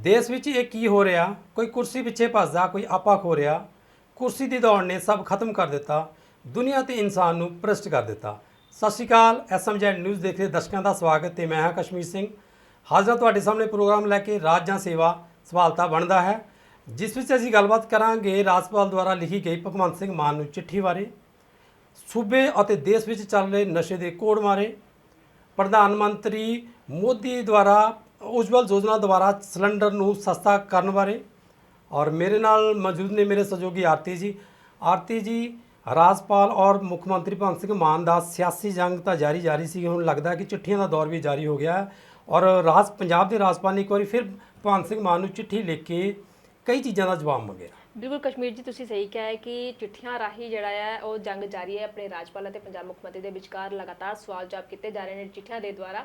ਦੇਸ਼ ਵਿੱਚ ਇਹ ਕੀ ਹੋ ਰਿਹਾ? ਕੋਈ ਕੁਰਸੀ ਪਿੱਛੇ ਭੱਜਦਾ, ਕੋਈ ਆਪਾ ਖੋ ਰਿਹਾ। ਕੁਰਸੀ ਦੀ ਦੌੜ ਨੇ ਸਭ ਖਤਮ ਕਰ ਦਿੱਤਾ। ਦੁਨੀਆ ਤੇ ਇਨਸਾਨ ਨੂੰ ਭ੍ਰਸ਼ਟ ਕਰ ਦਿੱਤਾ। ਸਤਿ ਸ਼੍ਰੀ ਅਕਾਲ, ਐਸਐਮਜੈਡ ਨਿਊਜ਼ ਦੇਖ ਰਹੇ ਦਰਸ਼ਕਾਂ ਦਾ ਸਵਾਗਤ ਤੇ ਮੈਂ ਹਾਂ ਕਸ਼ਮੀਰ ਸਿੰਘ। ਹਾਜ਼ਰ ਤੁਹਾਡੇ ਸਾਹਮਣੇ ਪ੍ਰੋਗਰਾਮ ਲੈ ਕੇ ਰਾਜ ਜਾਂ ਸੇਵਾ ਸਵਾਲਤਾ ਬਣਦਾ ਹੈ। ਜਿਸ ਵਿੱਚ ਅਸੀਂ ਗੱਲਬਾਤ ਕਰਾਂਗੇ ਰਾਜਪਾਲ ਦੁਆਰਾ ਲਿਖੀ ਗਈ ਭਗਵੰਤ ਸਿੰਘ ਮਾਨ ਨੂੰ ਚਿੱਠੀ ਬਾਰੇ, ਸੂਬੇ ਅਤੇ ਦੇਸ਼ ਵਿੱਚ ਚੱਲ ਰਹੇ ਨਸ਼ੇ ਦੇ ਕੋੜ ਮਾਰੇ। ਪ੍ਰਧਾਨ ਮੰਤਰੀ ਮੋਦੀ ਦੁਆਰਾ ਉਜਵਲ ਯੋਜਨਾ ਦੁਆਰਾ ਸਿਲੰਡਰ ਨੂੰ ਸਸਤਾ ਕਰਨ ਬਾਰੇ ਔਰ ਮੇਰੇ ਨਾਲ ਮੌਜੂਦ ਨੇ ਮੇਰੇ ਸਹਿਯੋਗੀ ਆਰਤੀ ਜੀ। ਆਰਤੀ ਜੀ, ਰਾਜਪਾਲ ਔਰ ਮੁੱਖ ਮੰਤਰੀ ਭਗਵੰਤ ਸਿੰਘ ਮਾਨ ਦਾ ਸਿਆਸੀ ਜੰਗ ਤਾਂ ਜਾਰੀ ਜਾਰੀ ਸੀ। ਹੁਣ ਲੱਗਦਾ ਕਿ ਚਿੱਠੀਆਂ ਦਾ ਦੌਰ ਵੀ ਜਾਰੀ ਹੋ ਗਿਆ ਹੈ। ਔਰ ਰਾਜ, ਪੰਜਾਬ ਦੇ ਰਾਜਪਾਲ ਨੇ ਇੱਕ ਵਾਰੀ ਫਿਰ ਭਗਵੰਤ ਸਿੰਘ ਮਾਨ ਨੂੰ ਚਿੱਠੀ ਲਿਖ ਕੇ ਕਈ ਚੀਜ਼ਾਂ ਦਾ ਜਵਾਬ ਮੰਗਿਆ। ਬਿਲਕੁਲ ਕਸ਼ਮੀਰ ਜੀ, ਤੁਸੀਂ ਸਹੀ ਕਿਹਾ ਹੈ ਕਿ ਚਿੱਠੀਆਂ ਰਾਹੀਂ ਜਿਹੜਾ ਹੈ ਉਹ ਜੰਗ ਜਾਰੀ ਹੈ। ਆਪਣੇ ਰਾਜਪਾਲ ਅਤੇ ਪੰਜਾਬ ਮੁੱਖ ਮੰਤਰੀ ਦੇ ਵਿਚਕਾਰ ਲਗਾਤਾਰ ਸਵਾਲ ਜਵਾਬ ਕੀਤੇ ਜਾ ਰਹੇ ਨੇ ਚਿੱਠੀਆਂ ਦੇ ਦੁਆਰਾ।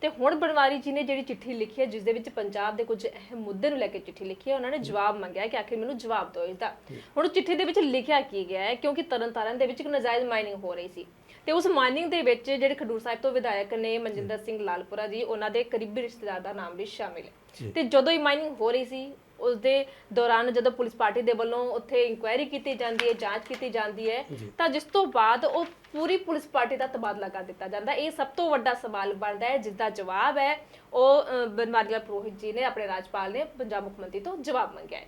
ਤੇ ਹੁਣ ਬਨਵਾਰੀ ਜੀ ਨੇ ਜਿਹੜੀ ਚਿੱਠੀ ਲਿਖੀ ਹੈ ਜਿਸ ਦੇ ਵਿੱਚ ਪੰਜਾਬ ਦੇ ਕੁਝ ਅਹਿਮ ਮੁੱਦੇ ਨੂੰ ਲੈ ਕੇ ਚਿੱਠੀ ਲਿਖੀ ਹੈ ਉਹਨਾਂ ਨੇ ਜਵਾਬ ਮੰਗਿਆ ਕਿ ਆਖਿਰ ਮੈਨੂੰ ਜਵਾਬ ਦਿਓ ਇਸ ਦਾ। ਹੁਣ ਚਿੱਠੀ ਦੇ ਵਿੱਚ ਲਿਖਿਆ ਕੀ ਗਿਆ ਹੈ ਕਿਉਂਕਿ ਤਰਨਤਾਰਨ ਦੇ ਵਿੱਚ ਇੱਕ ਨਜਾਇਜ਼ ਮਾਈਨਿੰਗ ਹੋ ਰਹੀ ਸੀ। ਤੇ ਉਸ ਮਾਈਨਿੰਗ ਦੇ ਵਿੱਚ ਜਿਹੜੇ ਖਡੂਰ ਸਾਹਿਬ ਤੋਂ ਵਿਧਾਇਕ ਨੇ ਮਨਜਿੰਦਰ ਸਿੰਘ ਲਾਲਪੁਰਾ ਜੀ ਉਹਨਾਂ ਦੇ ਕਰੀਬੀ ਰਿਸ਼ਤੇਦਾਰ ਦਾ ਨਾਮ ਵੀ ਸ਼ਾਮਿਲ। ਹੈ। ਤੇ ਜਦੋਂ ਇਹ ਮਾਈਨਿੰਗ ਹੋ ਰਹੀ ਸੀ ਉਸ ਦੇ ਦੌਰਾਨ ਜਦੋਂ ਪੁਲਿਸ ਪਾਰਟੀ ਦੇ ਵੱਲੋਂ ਉੱਥੇ ਇਨਕੁਆਇਰੀ ਕੀਤੀ ਜਾਂਦੀ ਹੈ ਜਾਂਚ ਕੀਤੀ ਜਾਂਦੀ ਹੈ ਤਾਂ ਜਿਸ ਤੋਂ ਬਾਅਦ ਉਹ ਪੂਰੀ ਪੁਲਿਸ ਪਾਰਟੀ ਦਾ ਤਬਾਦਲਾ ਕਰ ਦਿੱਤਾ ਜਾਂਦਾ। ਇਹ ਸਭ ਤੋਂ ਵੱਡਾ ਸਵਾਲ ਬਣਦਾ ਹੈ ਜਿਸ ਦਾ ਜਵਾਬ ਹੈ ਉਹ ਬਨਵਾਰੀ ਲਾਲ ਪੁਰੋਹਿਤ ਜੀ ਨੇ ਆਪਣੇ ਰਾਜਪਾਲ ਨੇ ਪੰਜਾਬ ਮੁੱਖ ਮੰਤਰੀ ਤੋਂ ਜਵਾਬ ਮੰਗਿਆ ਹੈ।